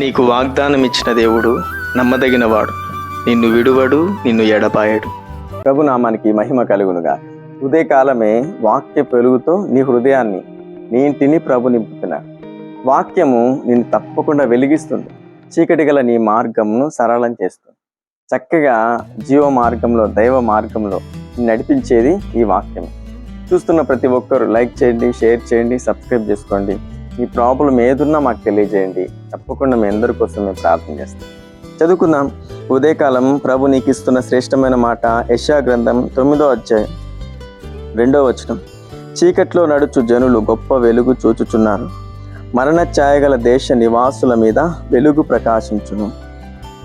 నీకు వాగ్దానం ఇచ్చిన దేవుడు నమ్మదగినవాడు. నిన్ను విడువడు నిన్ను ఎడపాయడు ప్రభునామానికి మహిమ కలుగునుగా. ఉదయకాలమే వాక్య పెరుగుతో నీ హృదయాన్ని నీ ఇంటిని ప్రభు నింపుతున్నాడు వాక్యము నిన్ను తప్పకుండా వెలిగిస్తుంది. చీకటి గల నీ మార్గంను సరళం చేస్తుంది. చక్కగా జీవ మార్గంలో దైవ మార్గంలో నడిపించేది ఈ వాక్యం చూస్తున్న ప్రతి ఒక్కరు లైక్ చేయండి షేర్ చేయండి సబ్స్క్రైబ్ చేసుకోండి. మీ ప్రాబ్లం ఏదున్నా మాకు తెలియజేయండి. తప్పకుండా మీ అందరి కోసం మేము ప్రార్థన చేస్తాం. చదువుకుందాం. ఉదయకాలం ప్రభు నీకు ఇస్తున్న శ్రేష్టమైన మాట యశా గ్రంథం తొమ్మిదో అధ్యాయం రెండో వచనం. చీకట్లో నడుచు జనులు గొప్ప వెలుగు చూచుచున్నారు. మరణ ఛాయగల దేశ నివాసుల మీద వెలుగు ప్రకాశించును.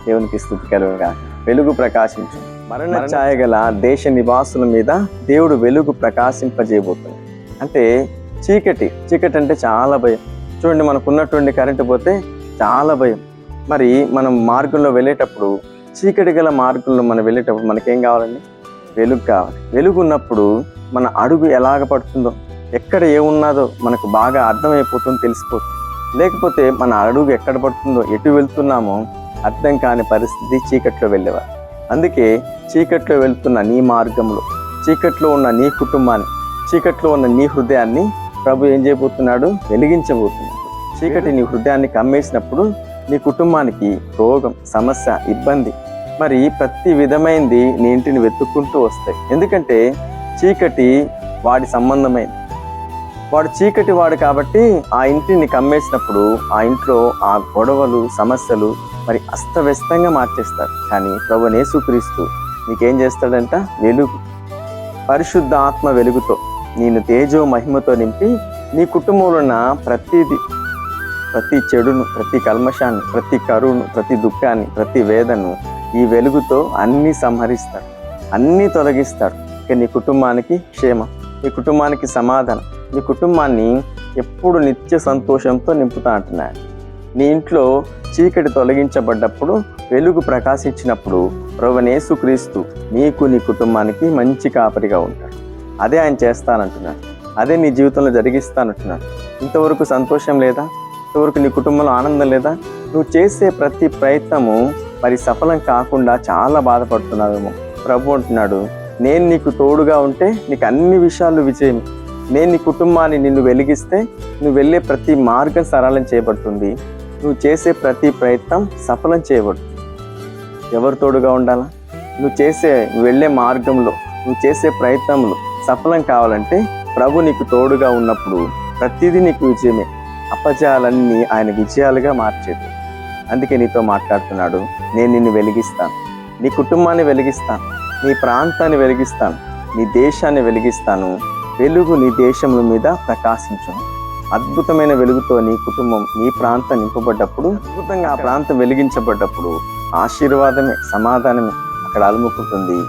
దేవునికి స్థుతి కలుగుగా వెలుగు ప్రకాశించు మరణ ఛాయగల దేశ నివాసుల మీద దేవుడు వెలుగు ప్రకాశింపజేయబోతుంది అంటే చీకటి. చీకటి అంటే చాలా భయం. చూడండి మనకున్నటువంటి కరెంటు పోతే చాలా భయం. మరి మనం మార్గంలో వెళ్ళేటప్పుడు చీకటి గల మార్గంలో మనం వెళ్ళేటప్పుడు మనకేం కావాలండి? వెలుగు కావాలి. వెలుగు ఉన్నప్పుడు మన అడుగు ఎలాగ పడుతుందో ఎక్కడ ఏమున్నదో మనకు బాగా అర్థమైపోతుంది తెలిసిపోతుంది. లేకపోతే మన అడుగు ఎక్కడ పడుతుందో ఎటు వెళ్తున్నామో అర్థం కాని పరిస్థితి చీకట్లో వెళ్ళేవారు. అందుకే చీకట్లో వెళ్తున్న నీ మార్గంలో చీకట్లో ఉన్న నీ కుటుంబాన్ని చీకట్లో ఉన్న నీ హృదయాన్ని ప్రభు ఏం చేయబోతున్నాడు? వెలిగించబోతున్నాడు. చీకటి నీ హృదయాన్ని కమ్మేసినప్పుడు నీ కుటుంబానికి రోగం సమస్య ఇబ్బంది మరి ప్రతి విధమైనది నీ ఇంటిని వెతుక్కుంటూ వస్తాయి. ఎందుకంటే చీకటి వాడి సంబంధమైంది. వాడు చీకటి వాడు కాబట్టి ఆ ఇంటిని కమ్మేసినప్పుడు ఆ ఇంట్లో ఆ గొడవలు సమస్యలు మరి అస్తవ్యస్తంగా మార్చేస్తారు. కానీ ప్రభు నేసుక్రీస్తు నీకేం చేస్తాడంట? వెలుగు. పరిశుద్ధ ఆత్మ వెలుగుతో నేను తేజో మహిమతో నింపి నీ కుటుంబంలో ఉన్న ప్రతిది ప్రతి చెడును ప్రతి కల్మషాన్ని ప్రతి కరువును ప్రతి దుఃఖాన్ని ప్రతి వేదను ఈ వెలుగుతో అన్నీ సంహరిస్తాడు. అన్నీ తొలగిస్తాడు. ఇక నీ కుటుంబానికి క్షేమం నీ కుటుంబానికి సమాధానం నీ కుటుంబాన్ని ఎప్పుడు నిత్య సంతోషంతో నింపుతా అంటున్నాడు. నీ ఇంట్లో చీకటి తొలగించబడ్డప్పుడు వెలుగు ప్రకాశించినప్పుడు క్రీస్తు నీకు నీ కుటుంబానికి మంచి కాపరిగా ఉంటాడు. అదే ఆయన చేస్తానంటున్నాడు అదే నీ జీవితంలో జరిగిస్తానంటున్నాడు ఇంతవరకు సంతోషం లేదా? ఇంతవరకు నీ కుటుంబంలో ఆనందం లేదా? నువ్వు చేసే ప్రతి ప్రయత్నము మరి సఫలం కాకుండా చాలా బాధపడుతున్నావేమో. ప్రభు అంటున్నాడు నేను నీకు తోడుగా ఉంటే నీకు అన్ని విషయాలు విజయం. నేను నీ కుటుంబాన్ని నిన్ను వెలిగిస్తే నువ్వు వెళ్ళే ప్రతి మార్గం సరళం చేయబడుతుంది. నువ్వు చేసే ప్రతి ప్రయత్నం సఫలం చేయబడుతుంది. ఎవరు తోడుగా ఉండాలా? నువ్వు చేసే నువ్వు వెళ్ళే మార్గంలో నువ్వు చేసే ప్రయత్నంలో సఫలం కావాలంటే ప్రభు నీకు తోడుగా ఉన్నప్పుడు ప్రతిదీ నీకు విజయమే. అపజయాలన్నీ ఆయన విజయాలుగా మార్చేది. అందుకే నీతో మాట్లాడుతున్నాడు. నేను నిన్ను వెలిగిస్తాను. నీ కుటుంబాన్ని వెలిగిస్తాను. నీ ప్రాంతాన్ని వెలిగిస్తాను. నీ దేశాన్ని వెలిగిస్తాను. వెలుగు నీ దేశముల మీద ప్రకాశించును. అద్భుతమైన వెలుగుతో నీ కుటుంబం నీ ప్రాంతం నింపబడ్డప్పుడు అద్భుతంగా ఆ ప్రాంతం వెలిగించబడ్డప్పుడు ఆశీర్వాదమే సమాధానమే అక్కడ అలుముకుంటుంది.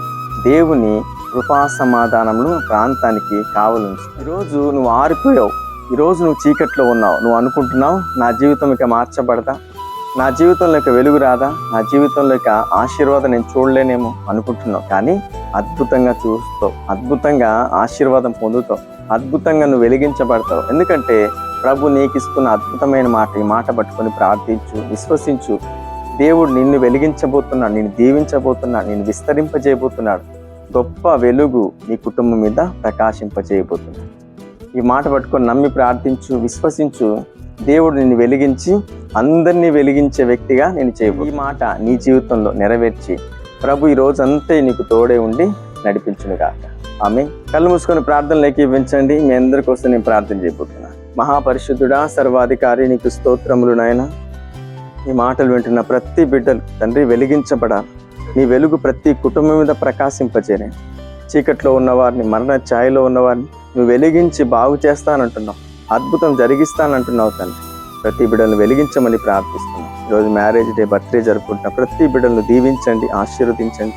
దేవుని కృపా సమాధానములు ప్రాంతానికి కావలుంచు ఈరోజు నువ్వు ఆరిపోయావు. ఈరోజు నువ్వు చీకట్లో ఉన్నావు. నువ్వు అనుకుంటున్నావు నా జీవితం ఇక మార్చబడదా? నా జీవితంలో ఇక వెలుగు రాదా? నా జీవితంలో ఇక ఆశీర్వాదం నేను చూడలేనేమో అనుకుంటున్నావు. కానీ అద్భుతంగా చూస్తావు. అద్భుతంగా ఆశీర్వాదం పొందుతావు. అద్భుతంగా నువ్వు వెలిగించబడతావు. ఎందుకంటే ప్రభు నీకు ఇస్తున్న అద్భుతమైన మాట ఈ మాట పట్టుకొని ప్రార్థించు విశ్వసించు. దేవుడు నిన్ను వెలిగించబోతున్నాడు నిన్ను దీవించబోతున్నాడు నిన్ను విస్తరింపజేయబోతున్నాడు. గొప్ప వెలుగు నీ కుటుంబం మీద ప్రకాశింపజేయబోతున్నాడు ఈ మాట పట్టుకొని నమ్మి ప్రార్థించు విశ్వసించు. దేవుడు నిన్ను వెలిగించి అందరినీ వెలిగించే వ్యక్తిగా నేను చేయబో ఈ మాట నీ జీవితంలో నెరవేర్చి ప్రభు ఈ రోజంతా నీకు తోడే ఉండి నడిపించునుగాక. ఆమె కళ్ళు మూసుకొని ప్రార్థనలు ఏకీవించండి మీ అందరి కోసం నేను ప్రార్థన చేయబోతున్నా. మహాపరిశుద్ధుడా సర్వాధికారి నీకు స్తోత్రములు నాయన. ఈ మాటలు వింటున్న ప్రతి బిడ్డలు తండ్రి వెలిగించబడాలి. నీ వెలుగు ప్రతి కుటుంబం మీద ప్రకాశింపచేరే చీకట్లో ఉన్నవారిని మరణ ఛాయలో ఉన్నవారిని నువ్వు వెలిగించి బాగు చేస్తానంటున్నావు. అద్భుతం జరిగిస్తానంటున్నావు తండ్రి. ప్రతి బిడ్డలను వెలిగించమని ప్రార్థిస్తున్నాం. ఈరోజు మ్యారేజ్ డే బర్త్డే జరుపుకుంటున్న ప్రతి బిడ్డలను దీవించండి ఆశీర్వదించండి.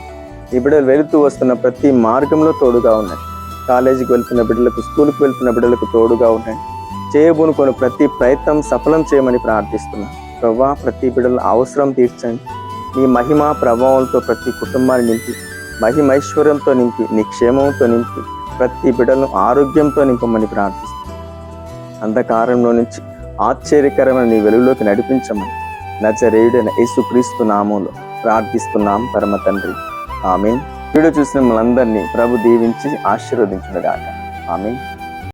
ఈ బిడ్డలు వెళుతూ వస్తున్న ప్రతి మార్గంలో తోడుగా ఉన్నాయి కాలేజీకి వెళ్తున్న బిడ్డలకు స్కూల్కి వెళ్తున్న బిడ్డలకు తోడుగా ఉన్నాయి చేయబోనుకొని ప్రతి ప్రయత్నం సఫలం చేయమని ప్రార్థిస్తున్నాం. ప్రవ్వా ప్రతి బిడ్డల అవసరం తీర్చండి. నీ మహిమ ప్రభావంతో ప్రతి కుటుంబాన్ని నింపి మహిమైశ్వర్యంతో నింపి నీ క్షేమంతో నింపి ప్రతి బిడ్డలను ఆరోగ్యంతో నింపమని ప్రార్థిస్తున్నాం అంధకారంలో నుంచి ఆశ్చర్యకరమైన నీ వెలుగులోకి నడిపించమని నచరేయుడైన యేసుక్రీస్తు నామంలో ప్రార్థిస్తున్నాం పరమ తండ్రి. ఆమె వీడియో చూసిన మనందరినీ ప్రభు దీవించి ఆశీర్వదించునుగాక. ఆమె